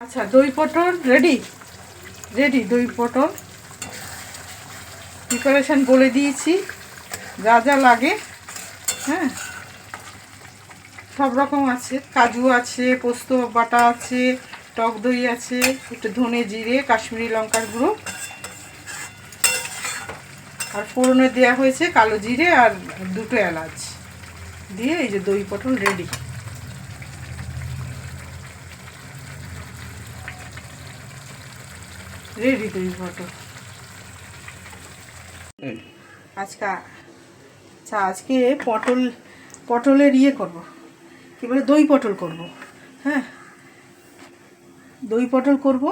আচ্ছা দই পটল রেডি রেডি দই পটল। প্রিপারেশান বলে দিয়েছি। যা যা লাগে হ্যাঁ? সব রকম আছে। কাজু আছে, পোস্ত, বাটা আছে, টক দই আছে, একটু ধনে জিরে, কাশ্মীরি লঙ্কার গুঁড়ো। আর ফোড়নে দেওয়া হয়েছে কালো জিরে আর দুটো এলাচ। দিয়ে এই যে দই পটল রেডি রেডি দই পটল আজকে আচ্ছা আজকে পটল পটলের ইয়ে করব। কী বলে দই পটল করব। হ্যাঁ? দই পটল করব।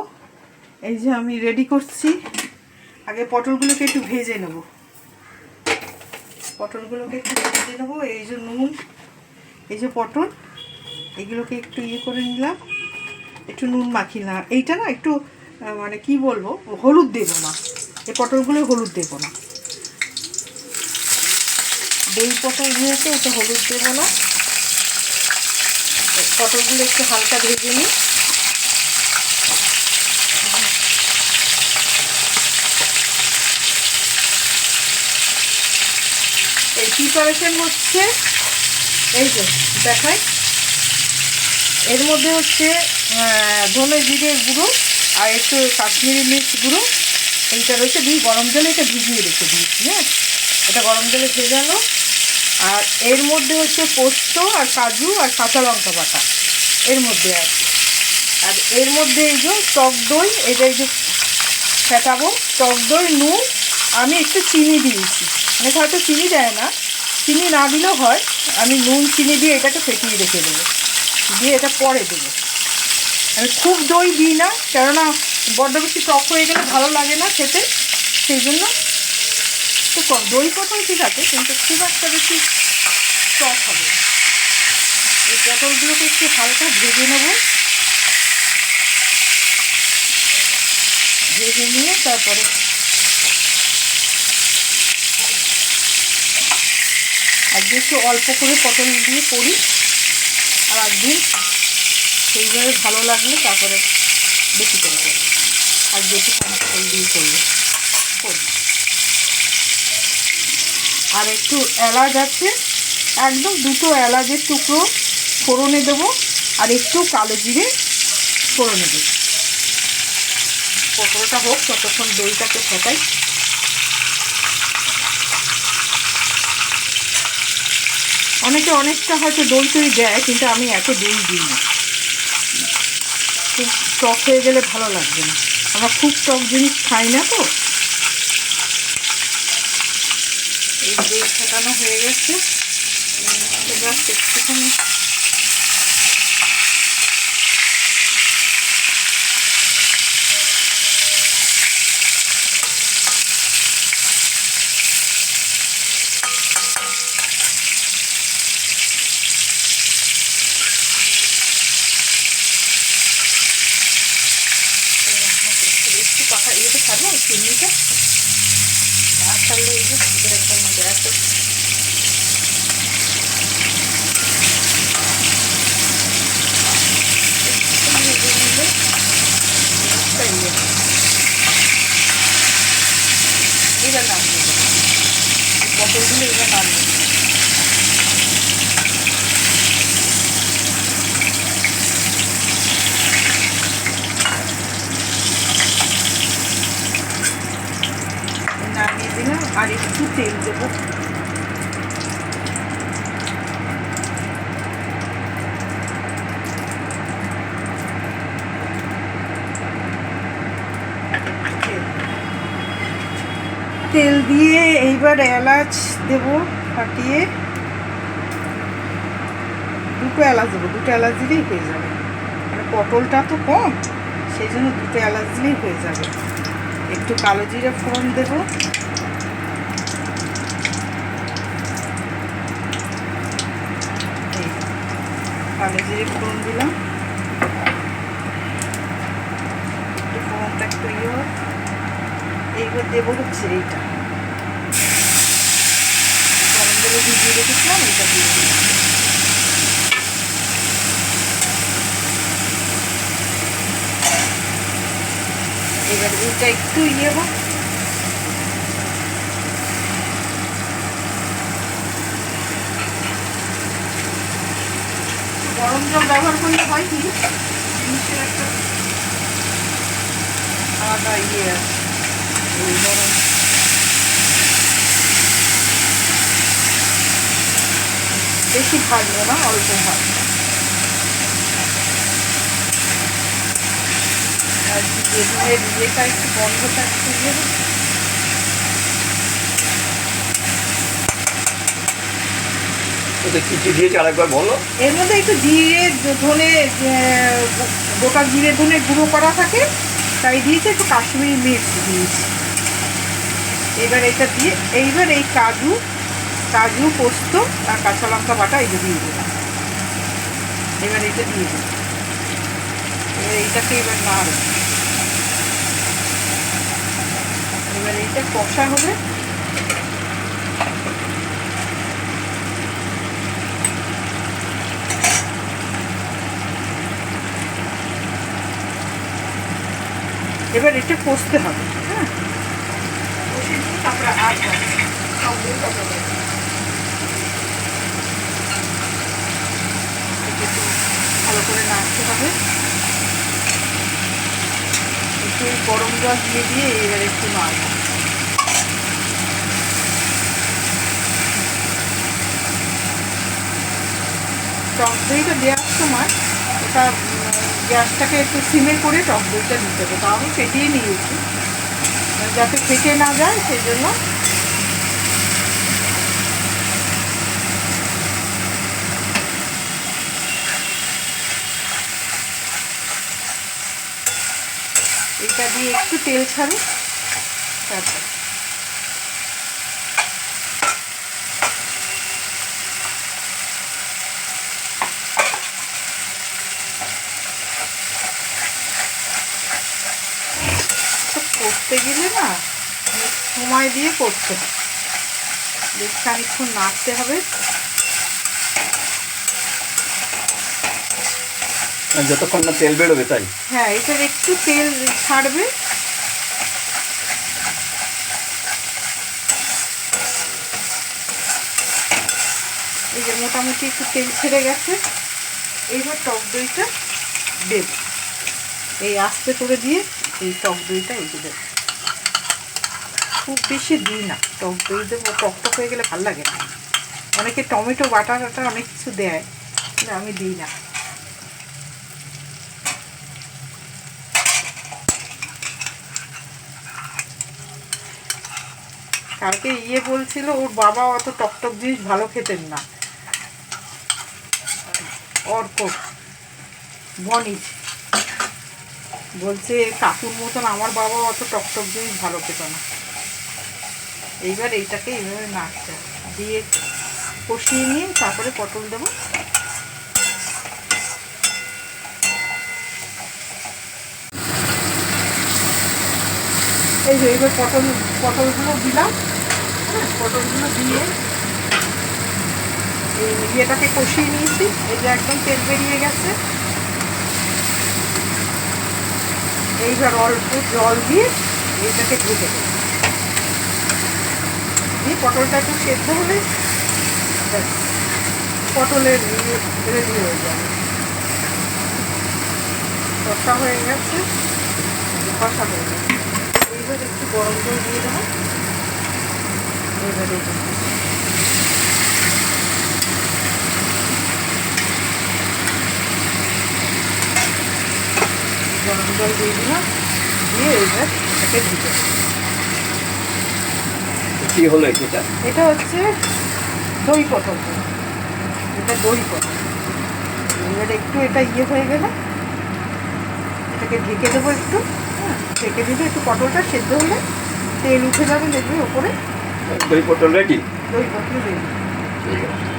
এই যে আমি রেডি করছি। আগে পটলগুলোকে একটু ভেজে নেব। পটলগুলোকে একটু ভেজে নেব। এই যে নুন এই যে পটল এগুলোকে একটু ইয়ে করে নিলাম। একটু নুন মাখিলাম এইটা না একটু মানে কি বলব? হলুদ দেবো না। এই পটলগুলো হলুদ দেবো না। দই পটল দিয়েছে এতে হলুদ দেবো না। পটলগুলো একটু হালকা ভেজে নিই। এই প্রিপারেশন হচ্ছে, এই যে, দেখাই। এর মধ্যে হচ্ছে ধনে জিরে গুঁড়ো। আর একটু কাশ্মীরি মির্চ গুঁড়ো, এইটা রয়েছে দিয়ে গরম জলে এটা ভিজিয়ে রেখে দিয়েছি হ্যাঁ? এটা গরম জলে ভেজানো। আর এর মধ্যে হচ্ছে পোস্ত আর কাজু আর কাঁচা লঙ্কা বাটা, এর মধ্যে আছে আর এর মধ্যে এই যে টক দই, এটা এই যে ফেটাবো, টক দই, নুন, আমি একটু চিনি দিয়েছি। মানে হয়তো চিনি দেয় না, চিনি না দিলেও হয়, আমি নুন, চিনি দিয়ে এটাকে ফেটিয়ে রেখে দেবো। দিয়ে এটা পরে দেবো। আমি খুব দই দিই না, কেননা বড্ড বেশি টক হয়ে গেলে ভালো লাগে না খেতে, সেই জন্য একটু কম দই পটল ঠিক আছে, কিন্তু খুব একটা বেশি টক হবে। এই পটলগুলোকে একটু হালকা ভেজে নেব ভেজে নিয়ে তারপরে আজকে একটু অল্প করে পটল দিয়ে করি, আর একদিন সেইভাবে ভালো লাগলে তারপরে বেশি করে করব। আর যেটু কম দিয়ে করব। করব। আর একটু এলাচ আছে, একদম দুটো এলাচের টুকরো ফোড়নে দেবো আর একটু কালো জিরে ফোড়নে দেবো। পকোড়াটা হোক ততক্ষণ দইটাকে ফেটাই। অনেকে অনেকটা হয়তো দই টই দেয়, কিন্তু আমি এত দই দিই না। খুব টক হয়ে গেলে ভালো লাগবে না। আমরা খুব টক জিনিস খাই না তো। এই দই ফেটানো হয়ে গেছে। একটুখানি একটু ছাড়বো চিমনিটা না ছাড়লে এই যে ভিতরে মজা গ্যাস এবার নাম দেবো পটলগুলো এবার নাম দেবো নামিয়ে দিলাম আর একটু তেল দেবো তেল দিয়ে এইবার এলাচ দেবো ফাটিয়ে। দুটো এলাচ দেবো, দুটো এলাচ দিলেই হয়ে যাবে। মানে পটলটা তো কম, সেই জন্য দুটো এলাচ দিলেই হয়ে যাবে। একটু কালো জিরে ফোড়ন দেবো। কালো জিরে ফোড়ন দিলাম। একটু ফোড়নটা একটু ইয়ে হোক। দেবো হচ্ছে এইটা। গরম জলে ভিজিয়ে রেখেছিলাম এইটা দিয়ে দিলাম এবার এটা একটু ইয়ে গরম জল ব্যবহার করলে হয় কি? জিনিসের একটা আলাদা ইয়ে আছে। বেশি ভাজবো না অল্প ভাজবো আর বেগুনের ইয়েটা একটু ইয়ে হোক। ওতে কী কী দিয়েছে আরেকবার বলো? এর মধ্যে একটু জিরে ধনে গোটা জিরে ধনে গুঁড়ো করা থাকে তাই দিয়েছে একটু কাশ্মীরি মির্চ দিয়েছি। এবার এটা দিয়ে, এইবার এই কাজু কাজু পোস্ত আর কাঁচা লঙ্কা বাটা এই দিয়ে দিলাম। এবার এটা দিয়ে দিই এবার এইটাকে এবার নাড় এবার এইটা কষা হবে এবার এটা কষতে হবে হ্যাঁ কষে নিয়ে তারপরে আর সব দিয়ে কত হবে। এটা একটু ভালো করে নাড়তে হবে একটু গরম জল দিয়ে দিয়ে এবার একটু নাড়বো টক দইটা দেওয়ার সময় ওটা গ্যাসটাকে একটু সিমে করে টক দইটা দিতে হবে। তা আমি ফেটিয়ে নিয়েছি। যাতে ফেটে না যায় সেই জন্য এটা দিয়ে একটু তেল ছাড়ি তারপর তো করতে গেলে না সময় দিয়ে করতে হবে বেশ খানিক্ষণ নাড়তে হবে। যতক্ষণ না তেল বেরোবে তাই? হ্যাঁ এটার একটু তেল ছাড়বে। এই যে মোটামুটি একটু তেল ছেড়ে গেছে। এইবার টক দইটা দেব। এই আস্তে করে দিয়ে এই টক দইটা এই যে দেব খুব বেশি দিই না, টক দই দেবো, টক টক হয়ে গেলে ভালো লাগে না। অনেকে টমেটো বাটা টাটা অনেক কিছু দেয়, কিন্তু আমি দিই না। কালকে ইয়ে বলছিল, ওর বাবা অত টকটক জিনিস ভালো খেতেন না। অর্ক বনিজ বলছে, কাকুর মতন আমার বাবা অত টকটক জিনিস ভালো খেত না। এইবার এইটাকে এইভাবে নাড়তে। দিয়ে কষিয়ে নিয়ে তারপরে পটল দেবো। এই যে এবার পটল, পটলগুলো দিলাম। হ্যাঁ পটলগুলো দিয়ে এই ইয়েটাকে কষিয়ে নিয়েছি। এই যে একদম তেল বেরিয়ে গেছে। এইবার অল্প জল দিয়ে এটাকে ঢেকে দেবো। দিয়ে পটলটা একটু সেদ্ধ হলে পটলের রেডি হয়ে যাবে। কষা হয়ে গেছে, কষা হয়ে গেছে এইবার একটু গরম জল দিয়ে দেবো। এবারে গরম জল দিয়ে দিলাম দিয়ে এবার এটাকে দিতে কী হলো এটা এটা হচ্ছে দই পটল। এটা দই পটল। এবার একটু এটা ইয়ে হয়ে গেলে এটাকে ঢেকে দেবো একটু হ্যাঁ ঢেকে দিলে একটু পটলটা সেদ্ধ হলে তেল উঠে যাবে দেখবি ওপরে। দই পটল রেডি? দই পটল রেডি। ঠিক আছে।